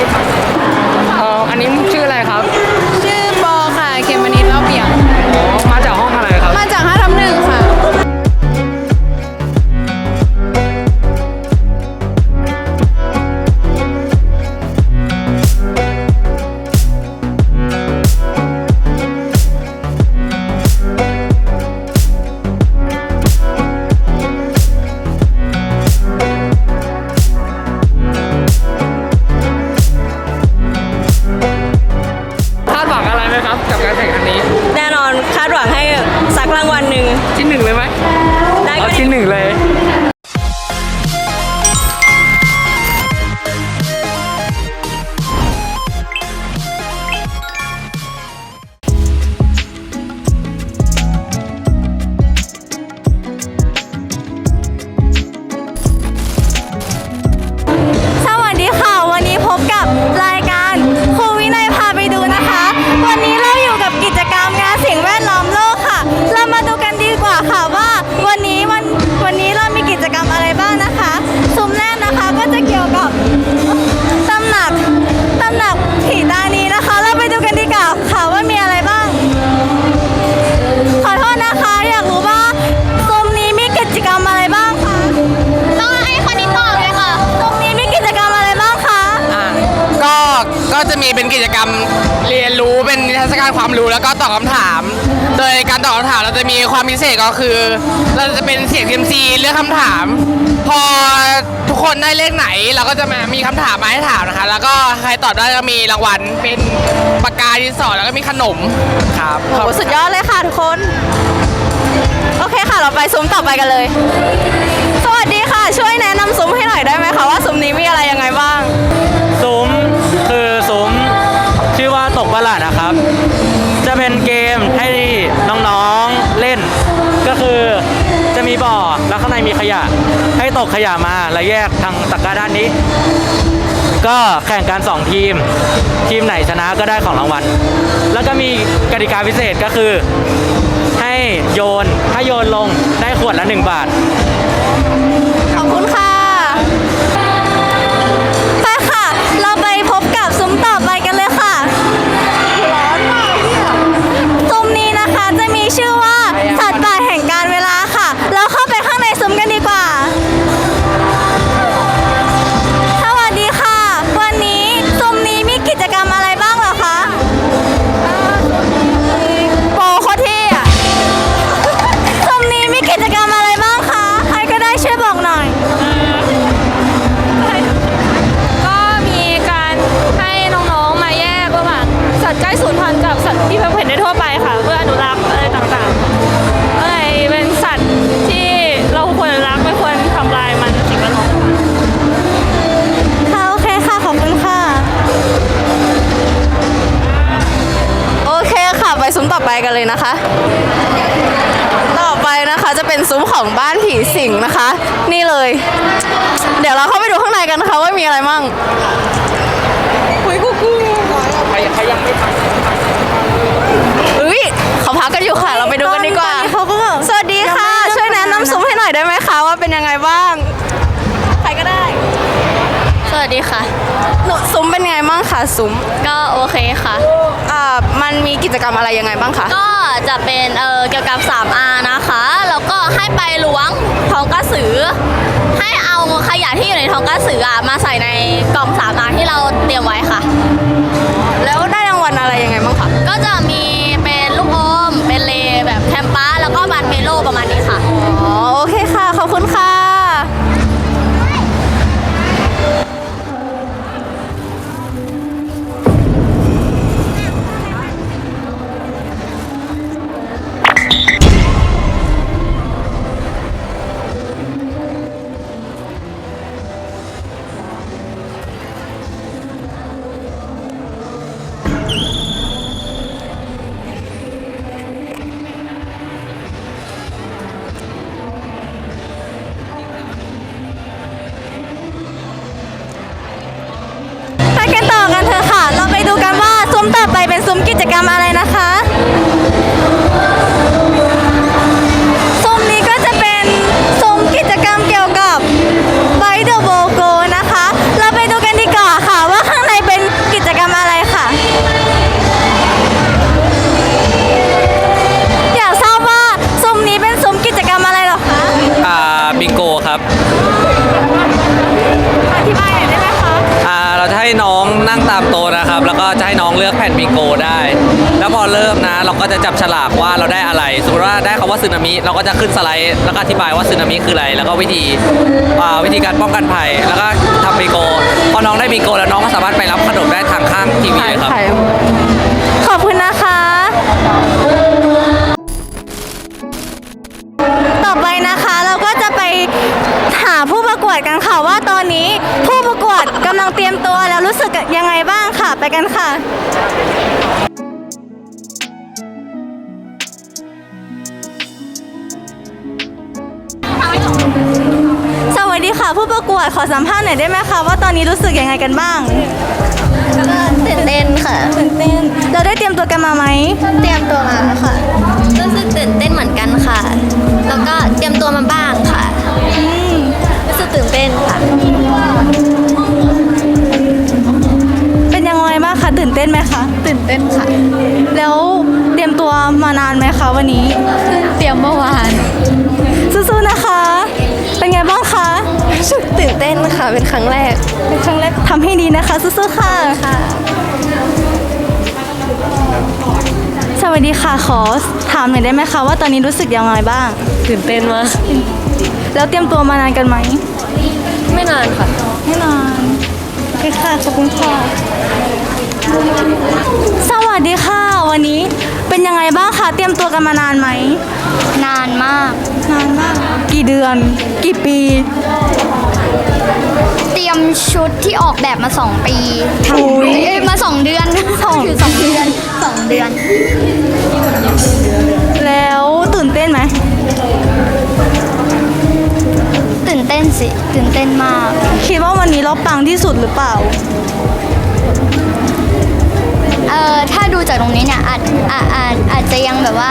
เอ เรียนรู้เป็นนิทรรศการความรู้แล้วก็ตอบคำถาม โดยการตอบคำถามเราจะมีความพิเศษก็คือ เราจะเป็นเสียงเซียมซีเลือกคำถาม พอทุกคนได้เลขไหน เราก็จะมามีคำถามมาให้ถามนะคะ แล้วก็ใครตอบได้ก็มีรางวัลเป็นปากกาดินสอแล้วก็มีขนมครับโอ้โหสุดยอดเลยค่ะทุกคน โอเคค่ะเราไปซุ้มต่อไปกันเลย สวัสดีค่ะ ช่วยแนะนำซุ้มให้ ตกขยะมาแล้วแยกทางตะกร้าด้านนี้ ก็แข่งกัน2ทีม ทีมไหนชนะก็ได้ของรางวัล แล้วก็มีกติกาพิเศษก็คือ ให้โยนถ้าโยนลงได้ขวดละ 1 บาท ไปซุ้มต่อไปกันเลยนะคะ ต่อไปนะคะจะเป็นซุ้มของบ้านผีสิงนะคะ นี่เลย เดี๋ยวเราเข้าไปดูข้างในกันนะคะว่ามีอะไรมั่งคุยกูกูใครใครยังไม่ทำเฮ้ยเขาพักกันอยู่ค่ะ เราไปดูกันดีกว่าเขาก็สวัสดีค่ะ ช่วยแนะนำซุ้มให้หน่อยได้ไหมคะว่าเป็นยังไงบ้าง ใครก็ได้ สวัสดีค่ะ หนูซุ้มเป็นไงบ้างคะซุ้มก็โอเคค่ะ อ่ามันมีกิจกรรมอะไรยังไงบ้างคะ ก็จะเป็นเอ่อเกี่ยวกับ 3R นะคะ แล้วก็ให้ไปล้วงท้องกระสือ ให้เอาขยะที่อยู่ในท้องกระสืออะมาใส่ในกล่อง 3R ที่เรา นั่งตามโต๊ะนะครับ แล้วก็จะให้น้องเลือกแผ่นบิงโกได้ แล้วพอเริ่มนะ เราก็จะจับฉลากว่าเราได้อะไร สมมติว่าได้คำว่าสึนามิ เราก็จะขึ้นสไลด์ แล้วก็อธิบายว่าสึนามิคืออะไร แล้วก็วิธีวิธีการป้องกันภัย แล้วก็ทำบิงโก พอน้องได้บิงโก แล้วน้องก็สามารถไปรับขนมได้ทางข้างทีวีเลยครับ ขอบคุณนะคะ ต่อไปนะคะ กันค่ะสวัสดีค่ะ ผู้ประกวดขอสัมภาษณ์หน่อยได้ไหมคะว่าตอนนี้รู้สึกยังไงกันบ้างตื่นเต้นค่ะตื่นเต้นเราได้เตรียมตัวกันมาไหมเตรียมตัวมาค่ะรู้สึกตื่นเต้นเหมือนกันค่ะ แล้วก็เตรียมตัวมาบ้าง นเต้นไหมคะตื่นเต้นค่ะ แล้วเตรียมตัวมานานไหมคะวันนี้ เตรียมเมื่อวาน สู้ๆนะคะ เป็นไงบ้างคะรู้สึกตื่นเต้นค่ะ เป็นครั้งแรก เป็นครั้งแรกทำให้ดีนะคะสู้ๆค่ะ สวัสดีค่ะขอถามหน่อยได้ไหมคะว่าตอนนี้รู้สึกยังไงบ้าง ตื่นเต้นมากแล้วเตรียมตัวมานานกันไหมไม่นานค่ะ ไม่นานโอเคค่ะขอบคุณค่ะ สวัสดีค่ะ วันนี้เป็นยังไงบ้างคะเตรียมตัวกันมานานไหมนานมาก นานมาก กี่เดือน กี่ปี เตรียมชุดที่ออกแบบมา2ปีอุ๊ยเอ้ยมา2เดือนสองสองเดือนสองเดือน แล้วตื่นเต้นไหมตื่นเต้นสิตื่นเต้นมาก คิดว่าวันนี้เราปังที่สุดหรือเปล่า ตรงนี้เนี่ยอาจอาจอาจอาจจะยังแบบว่า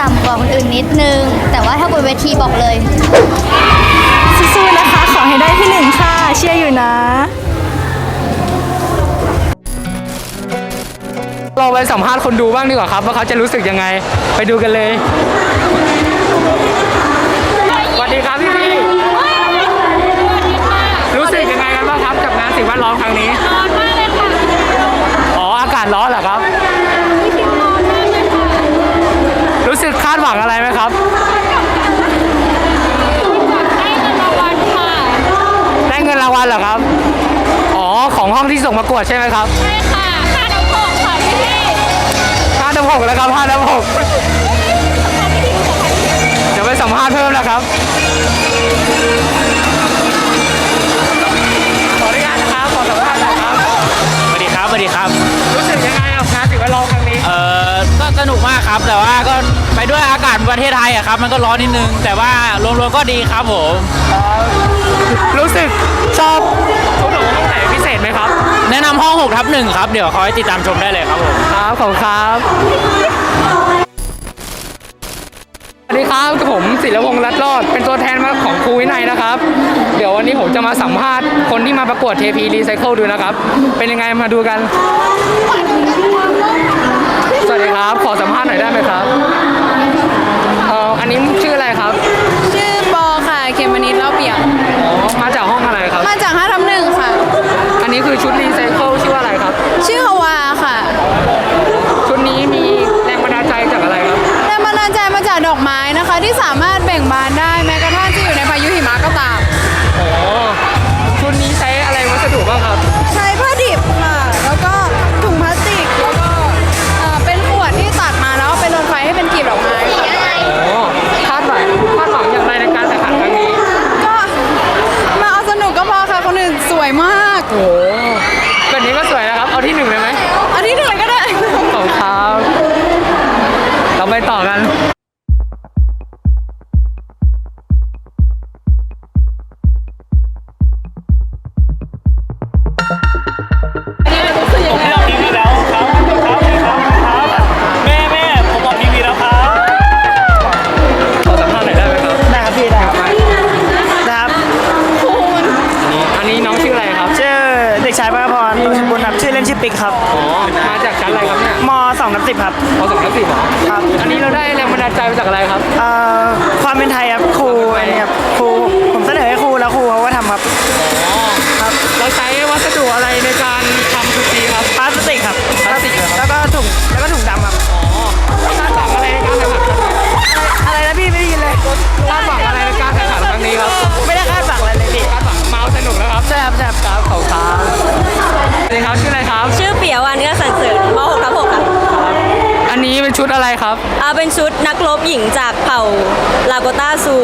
ต่ำกว่าคนอื่นนิดนึง แต่ว่าถ้าบนเวทีบอกเลย สู้ๆนะคะ ขอให้ได้ที่หนึ่งค่ะ เชียร์อยู่นะ เราไปสัมภาษณ์คนดูบ้างดีกว่าครับ ว่าเขาจะรู้สึกยังไง ไปดูกันเลยสวัสดีครับพี่พี่รู้สึกยังไงกันบ้างครับกับงานสิ่งแวดล้อมครั้งนี้ ร้อนมากเลยค่ะ อ๋อ อากาศร้อนเหรอครับ วังอะไรไหมครับ ได้เงินรางวัลเหรอครับ อ๋อ ของห้องที่ส่งประกวดใช่ไหมครับห้าดับหกแล้วครับห้าดับหกเดี๋ยวไปสัมภาษณ์เพิ่มนะครับ นุกมากครับ แต่ว่าก็ไปด้วยอากาศประเทศไทยอะครับ มันก็ร้อนนิดนึง แต่ว่ารวมๆก็ดีครับผม รู้สึกชอบชุดของห้องไหนพิเศษไหมครับ แนะนำห้อง6ทับหนึ่งครับ เดี๋ยวคอยติดตามชมได้เลยครับผม ครับขอบคุณครับ สวัสดีครับผมศิลวงศ์รัตน์รอด เป็นตัวแทนมาของครูวินัยนะครับ เดี๋ยววันนี้ผมจะมาสัมภาษณ์คนที่มาประกวดเทพีรีไซเคิลดูนะครับ เป็นยังไงมาดูกัน สวัสดีครับ ขอสัมภาษณ์หน่อยได้ไหมครับเอ่ออันนี้ชื่ออะไรครับชื่อปอค่ะ เขมนิดเล่าเปียก อ๋อมาจากห้องอะไรครับ มาจาก5ทับหนึ่งค่ะ อันนี้คือชุดรีไซเคิลชื่อว่าอะไรครับ ชื่อฮาวาค่ะชุดนี้มีแรงบันดาลใจจากอะไรครับ แรงบันดาลใจมาจากดอกไม้นะคะ ที่สามารถ 30 ครับ พอสองร้อสี่หรอครับ อันนี้เราได้แรงบันดาลใจมาจากอะไรครับอ่อ อะไรครับ อ่าเป็นชุดนักรบหญิงจากเผ่าลาโกตาซู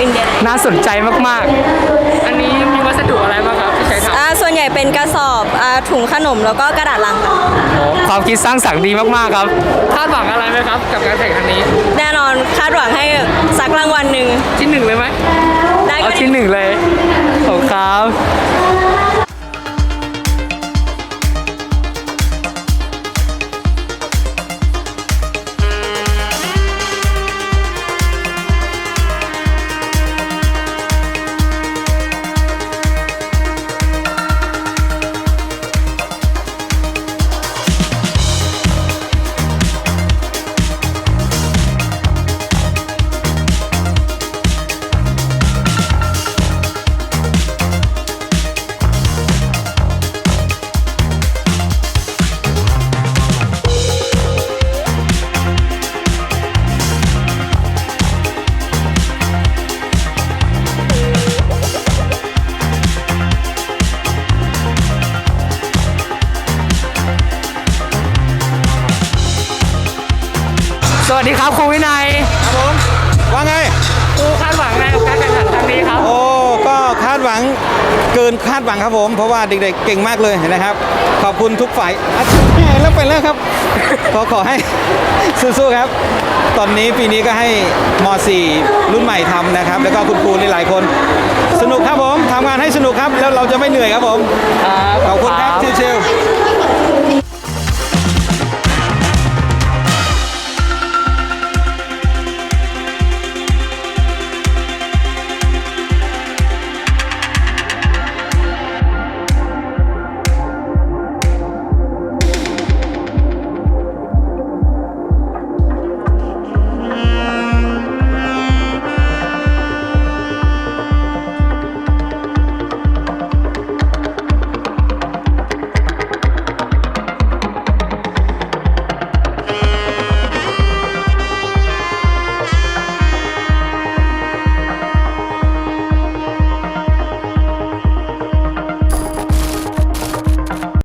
อินเดียน่าสนใจมากๆ อันนี้มีวัสดุอะไรบ้างครับที่ใช้ทำอ่าส่วนใหญ่เป็นกระสอบอ่าถุงขนมแล้วก็กระดาษลังค่ะความคิดสร้างสรรค์ดีมากๆครับคาดหวังอะไรไหมครับ กับการแข่งขันนี้ แน่นอนคาดหวังให้สักรางวัลหนึ่งที่หนึ่งเลยไหมได้ก็เอาดี ที่หนึ่งเลยขอบคุณครับ สวัสดีครับครูวินัยครับผมว่าไงครูคาดหวังอะไรกับการแข่งขันครั้งนี้ครับ โอ้ก็คาดหวังเกินคาดหวังครับผม เพราะว่าเด็กๆเก่งมากเลยนะครับ ขอบคุณทุกฝ่ายอะแหม่แล้วไปแล้วครับ ขอขอให้สู้ๆครับ ตอนนี้ปีนี้ก็ให้ม .4 รุ่นใหม่ทำนะครับ แล้วก็คุณครูหลายๆคน สนุกครับผมทำงานให้สนุกครับ แล้วเราจะไม่เหนื่อยครับผม ขอบคุณครับชิวๆ